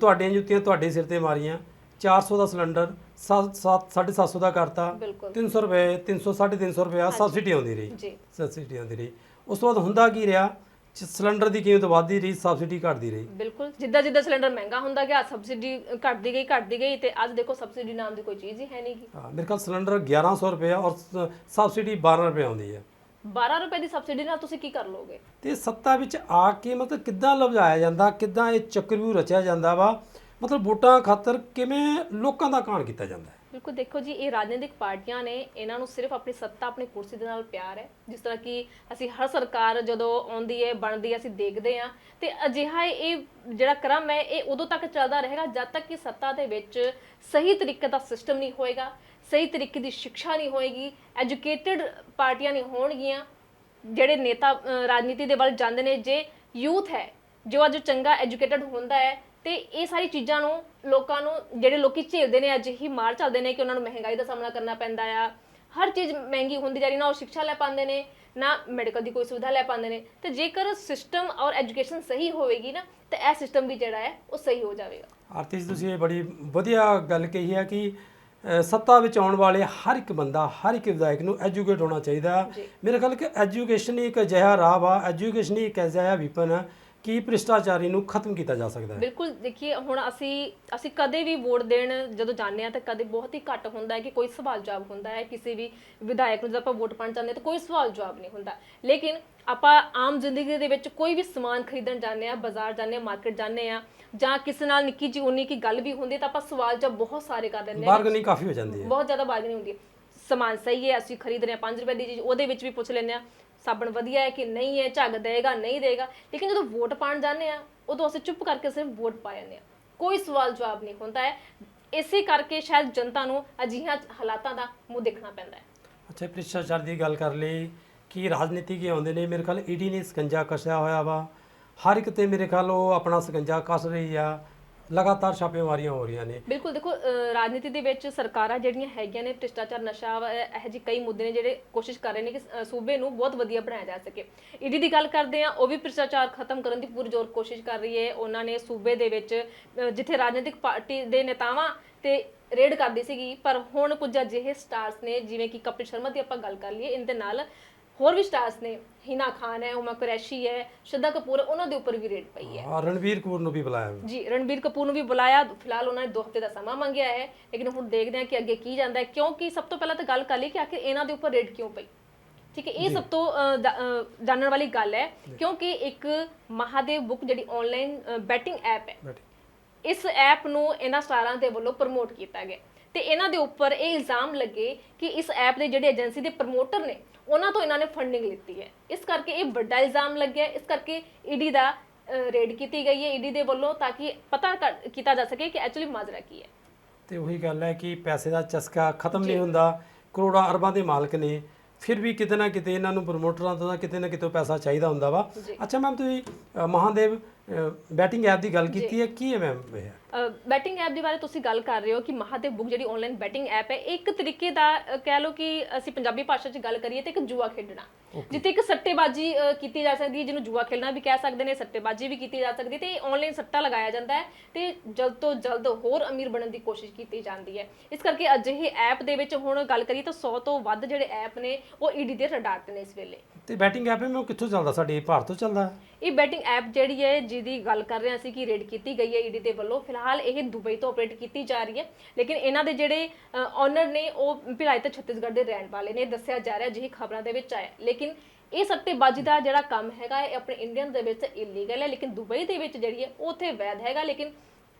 ਤੁਹਾਡੀਆਂ ਜੁੱਤੀਆਂ ਤੁਹਾਡੇ ਸਿਰ ਤੇ ਮਾਰੀਆਂ 400 ਦਾ ਸਿਲੰਡਰ 750 ਦਾ ਕਰਤਾ ਬਿਲਕੁਲ। 300 ਰੁਪਏ 300 350 ਰੁਪਏ ਸਬਸਿਡੀ ਆਉਂਦੀ ਰਹੀ। ਜੀ। ਸਬਸਿਡੀ ਆਉਂਦੀ ਰਹੀ। ਉਸ ਤੋਂ ਬਾਅਦ ਹੁੰਦਾ ਕੀ ਰਿਹਾ? ਸਿਲੰਡਰ ਦੀ ਕੀਮਤ ਵਧਦੀ ਰਹੀ ਸਬਸਿਡੀ ਘਟਦੀ ਰਹੀ। ਬਿਲਕੁਲ। ਜਿੱਦਾਂ ਜਿੱਦਾਂ ਸਿਲੰਡਰ ਮਹਿੰਗਾ ਹੁੰਦਾ ਗਿਆ ਸਬਸਿਡੀ ਘਟਦੀ ਗਈ ਘਟਦੀ ਗਈ ਤੇ ਅੱਜ ਦੇਖੋ ਸਬਸਿਡੀ ਨਾਮ ਦੀ ਕੋਈ ਚੀਜ਼ ਹੀ ਹੈ ਨਹੀਂਗੀ ਹਾਂ, ਮੇਰੇ ਖਿਆਲ ਸਿਲੰਡਰ 1100 ਰੁਪਏ ਔਰ ਸਬਸਿਡੀ 12 ਰੁਪਏ ਆਉਂਦੀ ਹੈ 12 ਰੁਪਏ ਦੀ ਸਬਸਿਡੀ ਨਾਲ ਤੁਸੀਂ ਕੀ ਕਰ ਲੋਗੇ ਤੇ ਸੱਤਾ ਵਿੱਚ ਆ ਕੇ ਮਤਲਬ ਕਿੱਦਾਂ ਲਵਜਾਇਆ ਜਾਂਦਾ ਕਿੱਦਾਂ ਇਹ ਚੱਕਰਵਿਊਹ ਰਚਿਆ ਜਾਂਦਾ ਵਾ? ਮਤਲਬ ਵੋਟਾਂ ਖਾਤਰ ਕਿਵੇਂ ਲੋਕਾਂ ਦਾ ਕਾਣ ਕੀਤਾ ਜਾਂਦਾ ਹੈ? ਬਿਲਕੁਲ ਦੇਖੋ ਜੀ ਇਹ ਰਾਜਨੀਤਿਕ ਪਾਰਟੀਆਂ ਨੇ ਇਹਨਾਂ ਨੂੰ ਸਿਰਫ ਆਪਣੀ ਸੱਤਾ ਆਪਣੀ ਕੁਰਸੀ ਦੇ ਨਾਲ ਪਿਆਰ ਹੈ। ਜਿਸ ਤਰ੍ਹਾਂ ਕਿ ਅਸੀਂ ਹਰ ਸਰਕਾਰ ਜਦੋਂ ਆਉਂਦੀ ਹੈ ਬਣਦੀ ਹੈ ਅਸੀਂ ਦੇਖਦੇ ਹਾਂ। ਤੇ ਅਜਿਹਾ ਇਹ ਜਿਹੜਾ ਕ੍ਰਮ ਹੈ ਇਹ ਉਦੋਂ ਤੱਕ ਚੱਲਦਾ ਰਹੇਗਾ ਜਦ ਤੱਕ ਕਿ ਸੱਤਾ ਦੇ ਵਿੱਚ ਸਹੀ ਤਰੀਕੇ ਦਾ ਸਿਸਟਮ ਨਹੀਂ ਹੋਏਗਾ। ਸਹੀ ਤਰੀਕੇ ਦੀ ਸਿੱਖਿਆ ਨਹੀਂ ਹੋਏਗੀ ਐਜੂਕੇਟਿਡ ਪਾਰਟੀਆਂ ਨਹੀਂ ਹੋਣਗੀਆਂ, ਜਿਹੜੇ ਨੇਤਾ ਰਾਜਨੀਤੀ ਦੇ ਵੱਲ ਜਾਂਦੇ ਨੇ, ਜੇ ਯੂਥ ਹੈ, ਜੋ ਅੱਜ ਚੰਗਾ ਐਜੂਕੇਟਡ ਹੁੰਦਾ ਹੈ, ਤੇ ਇਹ ਸਾਰੀ ਚੀਜ਼ਾਂ ਨੂੰ ਲੋਕਾਂ ਨੂੰ, ਜਿਹੜੇ ਲੋਕੀ ਝੇਲਦੇ ਨੇ, ਅੱਜ ਹੀ ਮਾਰ ਚੱਲਦੇ ਨੇ ਕਿ ਉਹਨਾਂ ਨੂੰ ਮਹਿੰਗਾਈ ਦਾ ਸਾਹਮਣਾ ਕਰਨਾ ਪੈਂਦਾ ਆ। ਹਰ ਚੀਜ਼ ਮਹਿੰਗੀ ਹੁੰਦੀ ਜਾ ਰਹੀ ਨਾ ਉਹ ਸਿੱਖਿਆ ਲੈ ਪਾਉਂਦੇ ਨੇ, ਨਾ ਮੈਡੀਕਲ ਦੀ ਕੋਈ ਸੁਵਿਧਾ ਲੈ ਪਾਉਂਦੇ ਨੇ, ਤੇ ਜੇਕਰ ਸਿਸਟਮ ਔਰ ਐਜੂਕੇਸ਼ਨ ਸਹੀ ਹੋਵੇਗੀ ਨਾ, ਤੇ ਇਹ ਸਿਸਟਮ ਵੀ ਜਿਹੜਾ ਹੈ, ਉਹ ਸਹੀ ਹੋ ਜਾਵੇਗਾ। ਆਰਤੀ ਜੀ, ਤੁਸੀਂ ਇਹ ਬੜੀ ਵਧੀਆ ਗੱਲ ਕਹੀ ਹੈ ਕਿ ਸੱਤਾ ਵਿੱਚ ਆਉਣ ਵਾਲੇ ਹਰ ਇੱਕ ਬੰਦਾ ਹਰ ਇੱਕ ਵਿਧਾਇਕ ਨੂੰ ਐਜੂਕੇਟ ਹੋਣਾ ਚਾਹੀਦਾ। ਮੇਰੇ ਖਿਆਲ ਕਿ ਐਜੂਕੇਸ਼ਨ ਹੀ ਇੱਕ ਅਜਿਹਾ ਰਾਹ ਵਾ ਐਜੂਕੇਸ਼ਨ ਹੀ ਇੱਕ ਅਜਿਹਾ ਵਿਪਨ ਹੈ ਕਿ ਭ੍ਰਿਸ਼ਟਾਚਾਰੀ ਨੂੰ ਖਤਮ ਕੀਤਾ ਜਾ ਸਕਦਾ ਹੈ? ਬਿਲਕੁਲ ਦੇਖੀਏ ਹੁਣ ਅਸੀਂ ਅਸੀਂ ਕਦੇ ਵੀ ਵੋਟ ਦੇਣ ਜਦੋਂ ਜਾਂਦੇ ਆ ਤਾਂ ਕਦੇ ਬਹੁਤ ਹੀ ਘੱਟ ਹੁੰਦਾ ਹੈ ਕਿ ਕੋਈ ਸਵਾਲ ਜਵਾਬ ਹੁੰਦਾ ਹੈ ਕਿਸੇ ਵੀ ਵਿਧਾਇਕ ਨੂੰ ਜਦੋਂ ਆਪਾਂ ਵੋਟ ਪਾਉਣ ਜਾਂਦੇ ਤਾਂ ਕੋਈ ਸਵਾਲ ਜਵਾਬ ਨਹੀਂ ਹੁੰਦਾ। ਲੇਕਿਨ ਆਪਾਂ ਆਮ ਜ਼ਿੰਦਗੀ ਦੇ ਵਿੱਚ ਕੋਈ ਵੀ ਸਮਾਨ ਖਰੀਦਣ ਜਾਂਦੇ ਆ ਬਾਜ਼ਾਰ ਜਾਂਦੇ ਆ ਮਾਰਕੀਟ ਜਾਂਦੇ ਆ ਜਾਂ ਕਿਸੇ ਨਾਲ ਨਿੱਕੀ ਜਿਹੀ ਉਨੀ ਕੀ ਗੱਲ ਵੀ ਹੁੰਦੀ ਤਾਂ ਆਪਾਂ ਸਵਾਲ ਜਵਾਬ ਬਹੁਤ ਸਾਰੇ ਕਰ ਦਿੰਦੇ ਆ ਬਾਰਗਨਿੰਗ ਕਾਫੀ ਹੋ ਜਾਂਦੀ ਹੈ। ਬਹੁਤ ਜ਼ਿਆਦਾ ਬਾਰਗੇਨਿੰਗ ਹੁੰਦੀ ਹੈ। ਸਮਾਨ ਸਹੀ ਹੈ ਅਸੀਂ ਖਰੀਦ ਰਹੇ ਹਾਂ 5 ਰੁਪਏ ਦੀ ਚੀਜ਼ ਉਹਦੇ ਵਿੱਚ ਵੀ ਪੁੱਛ ਲੈਂਦੇ ਆ ਸਾਬਣ ਵਧੀਆ ਹੈ ਕਿ ਨਹੀਂ ਹੈ, ਝੱਗ ਦੇਗਾ, ਨਹੀਂ ਦੇਗਾ। ਲੇਕਿਨ ਜਦੋਂ ਵੋਟ ਪਾਣ ਜਾਂਦੇ ਆ ਉਦੋਂ ਅਸੀਂ ਚੁੱਪ ਕਰਕੇ ਸਿਰਫ ਵੋਟ ਪਾ ਜਾਂਦੇ ਆ ਕੋਈ ਸਵਾਲ ਜਵਾਬ ਨਹੀਂ ਹੁੰਦਾ ਹੈ। ਇਸੇ ਕਰਕੇ ਸ਼ਾਇਦ ਜਨਤਾ ਨੂੰ ਅਜਿਹੀਆਂ ਹਾਲਾਤਾਂ ਦਾ ਮੂੰਹ ਦੇਖਣਾ ਪੈਂਦਾ ਹੈ। ਅੱਛਾ, ਭ੍ਰਿਸ਼ਟਾਚਾਰ ਦੀ ਗੱਲ ਕਰ ਲਈ, ਕਿ ਰਾਜਨੀਤੀ ਕੀ ਆਉਂਦੇ ਨੇ? ਮੇਰੇ ਖਿਆਲ ਈਡੀ ਨੇ ਸਕੰਜਾ ਕੱਸਿਆ ਹੋਇਆ ਵਾ। ਹਰ ਇੱਕ ਤੇ ਮੇਰੇ ਖਿਆਲ ਉਹ ਆਪਣਾ ਸਕੰਜਾ ਕੱਸ ਰਹੀ ਆ। ਲਗਾਤਾਰ ਛਾਪੇਮਾਰੀਆਂ ਹੋ ਰਹੀਆਂ ਨੇ। ਬਿਲਕੁਲ ਦੇਖੋ ਅਹ ਰਾਜਨੀਤੀ ਦੇ ਵਿੱਚ ਸਰਕਾਰਾਂ ਜਿਹੜੀਆਂ ਹੈਗੀਆਂ ਨੇ ਭ੍ਰਿਸ਼ਟਾਚਾਰ ਨਸ਼ਾ ਵਾ, ਇਹ ਇਹੋ ਜਿਹੇ ਕਈ ਮੁੱਦੇ ਨੇ ਜਿਹੜੇ ਕੋਸ਼ਿਸ਼ ਕਰ ਰਹੇ ਨੇ ਕਿ ਅਹ ਸੂਬੇ ਨੂੰ ਬਹੁਤ ਵਧੀਆ ਬਣਾਇਆ ਜਾ ਸਕੇ। ਈਡੀ ਦੀ ਗੱਲ ਕਰਦੇ ਆ ਉਹ ਵੀ ਭ੍ਰਿਸ਼ਟਾਚਾਰ ਖਤਮ ਕਰਨ ਦੀ ਪੂਰੀ ਜ਼ੋਰ ਕੋਸ਼ਿਸ਼ ਕਰ ਰਹੀ ਹੈ। ਉਹਨਾਂ ਨੇ ਸੂਬੇ ਦੇ ਵਿੱਚ ਅਹ ਜਿੱਥੇ ਰਾਜਨੀਤਿਕ ਪਾਰਟੀ ਦੇ ਨੇਤਾਵਾਂ ਤੇ ਰੇਡ ਕਰਦੀ ਸੀਗੀ ਪਰ ਹੁਣ ਕੁਝ ਅਜਿਹੇ ਸਟਾਰਸ ਨੇ ਜਿਵੇਂ ਕਿ ਕਪਿਲ ਸ਼ਰਮਾ ਦੀ ਆਪਾਂ ਗੱਲ ਕਰ ਲਈਏ ਇਹਨਾਂ ਦੇ ਨਾਲ ਹੋਰ ਵੀ ਸਟਾਰਸ ਨੇ ਹਿਨਾ ਖਾਨ ਹੈ ਹੁਮਾ ਕੁਰੈਸ਼ੀ ਹੈ ਸ਼ਰਧਾ ਕਪੂਰ ਹੈ, ਉਹਨਾਂ ਦੇ ਉੱਪਰ ਵੀ ਰੇਡ ਪਈ ਹੈ। ਆ ਰਣਵੀਰ ਕਪੂਰ ਨੂੰ ਵੀ ਬੁਲਾਇਆ ਜੀ ਰਣਬੀਰ ਕਪੂਰ ਨੂੰ ਵੀ ਬੁਲਾਇਆ ਫਿਲਹਾਲ ਉਹਨਾਂ ਨੇ 2 ਹਫ਼ਤੇ ਦਾ ਸਮਾਂ ਮੰਗਿਆ ਹੈ ਲੇਕਿਨ ਹੁਣ ਦੇਖਦੇ ਹਾਂ ਕਿ ਅੱਗੇ ਕੀ ਜਾਂਦਾ ਹੈ ਕਿਉਂਕਿ ਸਭ ਤੋਂ ਪਹਿਲਾਂ ਤਾਂ ਗੱਲ ਕਰ ਲਈ ਕਿ ਆਖਿਰ ਇਹਨਾਂ ਦੇ ਉੱਪਰ ਰੇਡ ਕਿਉਂ ਪਈ। ਠੀਕ ਹੈ ਇਹ ਸਭ ਤੋਂ ਅ, ਦਾ- ਅ, ਜਾਣਨ ਵਾਲੀ ਗੱਲ ਹੈ ਕਿਉਂਕਿ ਇੱਕ ਮਹਾਦੇਵ ਬੁੱਕ ਜਿਹੜੀ ਆਨਲਾਈਨ ਬੈਟਿੰਗ ਐਪ ਹੈ ਬੈਠੀ ਇਸ ਐਪ ਨੂੰ ਇਹਨਾਂ ਸਟਾਰਾਂ ਦੇ ਵੱਲੋਂ ਪ੍ਰਮੋਟ ਕੀਤਾ ਗਿਆ। ਤੇ ਇਹਨਾਂ ਦੇ ਉੱਪਰ ਇਹ ਇਲਜ਼ਾਮ ਲੱਗੇ ਕਿ ਇਸ ਐਪ ਦੇ ਜਿਹੜੇ ਏਜੰਸੀ ਦੇ ਪ੍ਰਮੋਟਰ ਨੇ ਉਹਨਾਂ ਤੋਂ ਇਹਨਾਂ ਨੇ ਫੰਡਿੰਗ ਲਿੱਤੀ ਹੈ। ਇਸ ਕਰਕੇ ਇਹ ਵੱਡਾ ਇਲਜ਼ਾਮ ਲੱਗਿਆ ਇਸ ਕਰਕੇ ਈਡੀ ਦਾ ਰੇਡ ਕੀਤੀ ਗਈ ਹੈ ਈਡੀ ਦੇ ਵੱਲੋਂ ਤਾਂ ਕਿ ਪਤਾ ਕੀਤਾ ਜਾ ਸਕੇ ਕਿ ਐਕਚੁਅਲੀ ਮਾਜਰਾ ਕੀ ਹੈ। ਤੇ ਉਹੀ ਗੱਲ ਹੈ ਕਿ ਪੈਸੇ ਦਾ ਚਸਕਾ ਖਤਮ ਨਹੀਂ ਹੁੰਦਾ ਕਰੋੜਾਂ ਅਰਬਾਂ ਦੇ ਮਾਲਕ ਨੇ ਫਿਰ ਵੀ ਕਿਤੇ ਨਾ ਕਿਤੇ ਇਹਨਾਂ ਨੂੰ ਪ੍ਰਮੋਟਰਾਂ ਤੋਂ ਕਿਤੇ ਨਾ ਕਿਤੇ ਪੈਸਾ ਚਾਹੀਦਾ ਹੁੰਦਾ ਵਾ। ਅੱਛਾ ਮੈਮ ਤੁਸੀਂ ਮਹਾਦੇਵ ਬੈਟਿੰਗ ਐਪ ਦੀ ਗੱਲ ਕੀਤੀ ਹੈ? ਕੀ ਹੈ ਮੈਮ ਇਹ? ਬੈਟਿੰਗ ਐਪ ਦੇ ਬਾਰੇ ਤੁਸੀਂ ਗੱਲ ਕਰ ਰਹੇ ਹੋ ਕਿ ਮਹਾਦੇਵ ਬੁੱਕ ਜਿਹੜੀ ਆਨਲਾਈਨ ਬੈਟਿੰਗ ਐਪ ਹੈ ਇਹ ਇੱਕ ਤਰੀਕੇ ਦਾ ਅ, ਕਹਿ ਲਓ ਕਿ ਅਸੀਂ ਪੰਜਾਬੀ ਭਾਸ਼ਾ 'ਚ ਗੱਲ ਕਰੀਏ ਤੇ ਇੱਕ ਜੂਆ ਖੇਡਣਾ। ਜਿੱਥੇ ਇੱਕ ਸੱਟੇਬਾਜ਼ੀ ਅ, ਕੀਤੀ ਜਾ ਸਕਦੀ ਹੈ ਜਿਹਨੂੰ ਜੂਆ ਖੇਡਣਾ ਵੀ ਕਹਿ ਸਕਦੇ ਨੇ ਸੱਟੇਬਾਜ਼ੀ ਵੀ ਕੀਤੀ ਜਾ ਸਕਦੀ ਹੈ ਤੇ ਆਨਲਾਈਨ ਸੱਟਾ ਲਗਾਇਆ ਜਾਂਦਾ ਹੈ ਤੇ ਜਲਦ ਤੋਂ ਜਲਦ ਹੋਰ ਅਮੀਰ ਬਣਨ ਦੀ ਕੋਸ਼ਿਸ਼ ਕੀਤੀ ਜਾਂਦੀ ਹੈ। ਇਸ ਕਰਕੇ ਅਜਿਹੇ ਐਪ ਦੇ ਵਿੱਚ ਹੁਣ ਗੱਲ ਕਰੀਏ ਤਾਂ 100 ਤੋਂ ਵੱਧ ਜਿਹੜੇ ਐਪ ਨੇ ਉਹ ਈਡੀ ਦੇ ਰਡਾਰ ਤੇ ਨੇ ਇਸ ਵੇਲੇ। ਤੇ ਬੈਟਿੰਗ ਐਪ ਮੈਂ ਕਿੱਥੋਂ ਚੱਲਦਾ? ਸਾਡੇ ਭਾਰਤ ਤੋਂ ਚੱਲਦਾ ਹੈ। ਇਹ ਬੈਟਿੰਗ ਐਪ ਜਿਹੜੀ ਹੈ ਜਿਹਦੀ ਗੱਲ ਕਰ ਰਹੇ ਹਾਂ ਅਸੀਂ ਕਿ ਰੇਡ ਕੀਤੀ ਗਈ ਹੈ ਈਡੀ ਦੇ ਵੱਲੋਂ ਫਿਲਹਾਲ ਇਹ ਦੁਬਈ ਤੋਂ ਆਪਰੇਟ ਕੀਤੀ ਜਾ ਰਹੀ ਹੈ। ਲੇਕਿਨ ਇਹਨਾਂ ਦੇ ਜਿਹੜੇ ਓਨਰ ਨੇ, ਉਹ ਫਿਲਹਾਲ ਤਾਂ ਛੱਤੀਸਗੜ੍ਹ ਦੇ ਰਹਿਣ ਵਾਲੇ ਨੇ, ਦੱਸਿਆ ਜਾ ਰਿਹਾ ਜਿਹੀ ਖਬਰਾਂ ਦੇ ਵਿੱਚ ਆਇਆ। ਲੇਕਿਨ ਇਹ ਸੱਤੇਬਾਜ਼ੀ ਦਾ ਜਿਹੜਾ ਕੰਮ ਹੈਗਾ, ਇਹ ਆਪਣੇ ਇੰਡੀਅਨ ਦੇ ਵਿੱਚ ਇਲੀਗਲ ਹੈ। ਲੇਕਿਨ ਦੁਬਈ ਦੇ ਵਿੱਚ ਜਿਹੜੀ ਹੈ, ਉਹ ਉੱਥੇ ਵੈਧ ਹੈਗਾ। ਲੇਕਿਨ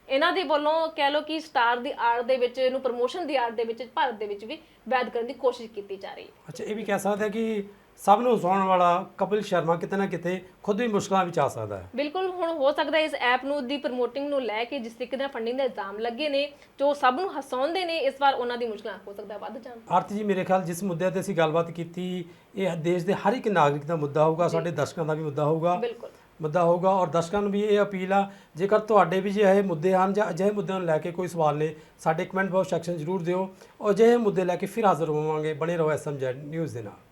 ਇਹਨਾਂ ਦੇ ਵੱਲੋਂ ਕਹਿ ਲਓ ਕਿ ਸਟਾਰ ਦੀ ਆੜ ਦੇ ਵਿੱਚ, ਇਹਨੂੰ ਪ੍ਰਮੋਸ਼ਨ ਦੀ ਆੜ ਦੇ ਵਿੱਚ, ਭਾਰਤ ਦੇ ਵਿੱਚ ਵੀ ਵੈਧ ਕਰਨ ਦੀ ਕੋਸ਼ਿਸ਼ ਕੀਤੀ ਜਾ ਰਹੀ ਹੈ। ਅੱਛਾ, ਇਹ ਵੀ ਕਹਿ ਸਕਦੇ ਹਾਂ ਕਿ ਸਭ ਨੂੰ ਹਸਾਉਣ ਵਾਲਾ ਕਪਿਲ ਸ਼ਰਮਾ ਕਿਤੇ ਨਾ ਕਿਤੇ ਖੁਦ ਵੀ ਮੁਸ਼ਕਲਾਂ ਵਿੱਚ ਆ ਸਕਦਾ ਹੈ। ਬਿਲਕੁਲ ਹੁਣ ਹੋ ਸਕਦਾ ਇਸ ਐਪ ਨੂੰ ਦੀ ਪ੍ਰਮੋਟਿੰਗ ਨੂੰ ਲੈ ਕੇ ਜਿਸ ਤਰੀਕੇ ਨਾਲ ਫੰਡਿੰਗ ਦੇ ਇਲਜ਼ਾਮ ਲੱਗੇ ਨੇ ਜੋ ਸਭ ਨੂੰ ਹਸਾਉਂਦੇ ਨੇ ਇਸ ਵਾਰ ਉਹਨਾਂ ਦੀ ਮੁਸ਼ਕਲਾਂ ਹੋ ਸਕਦਾ ਵੱਧ ਜਾਣ। ਆਰਤੀ ਜੀ ਮੇਰੇ ਖਿਆਲ ਜਿਸ ਮੁੱਦੇ ਤੇ ਅਸੀਂ ਗੱਲਬਾਤ ਕੀਤੀ ਇਹ ਦੇਸ਼ ਦੇ ਹਰ ਇੱਕ ਨਾਗਰਿਕ ਦਾ ਮੁੱਦਾ ਹੋਊਗਾ ਸਾਡੇ ਦਰਸ਼ਕਾਂ ਦਾ ਵੀ ਮੁੱਦਾ ਹੋਊਗਾ। ਬਿਲਕੁਲ। ਮੁੱਦਾ ਹੋਊਗਾ ਔਰ ਦਰਸ਼ਕਾਂ ਨੂੰ ਵੀ ਇਹ ਅਪੀਲ ਆ ਜੇਕਰ ਤੁਹਾਡੇ ਵੀ ਜੇ ਇਹ ਮੁੱਦੇ ਹਨ ਜਾਂ ਅਜਿਹੇ ਮੁੱਦਿਆਂ ਨੂੰ ਲੈ ਕੇ ਕੋਈ ਸਵਾਲ ਨੇ ਸਾਡੇ ਕਮੈਂਟ ਬਾਕਸ ਸੈਕਸ਼ਨ ਜ਼ਰੂਰ ਦਿਓ ਔਰ ਅਜਿਹੇ ਮੁੱਦੇ ਲੈ ਕੇ ਫਿਰ ਹਾਜ਼ਰ ਹੋਵਾਂਗੇ ਬਣੇ ਰਹੋ ਐਸਐਮਜੈਡ ਨਿਊਜ਼ ਦੇ ਨਾਲ।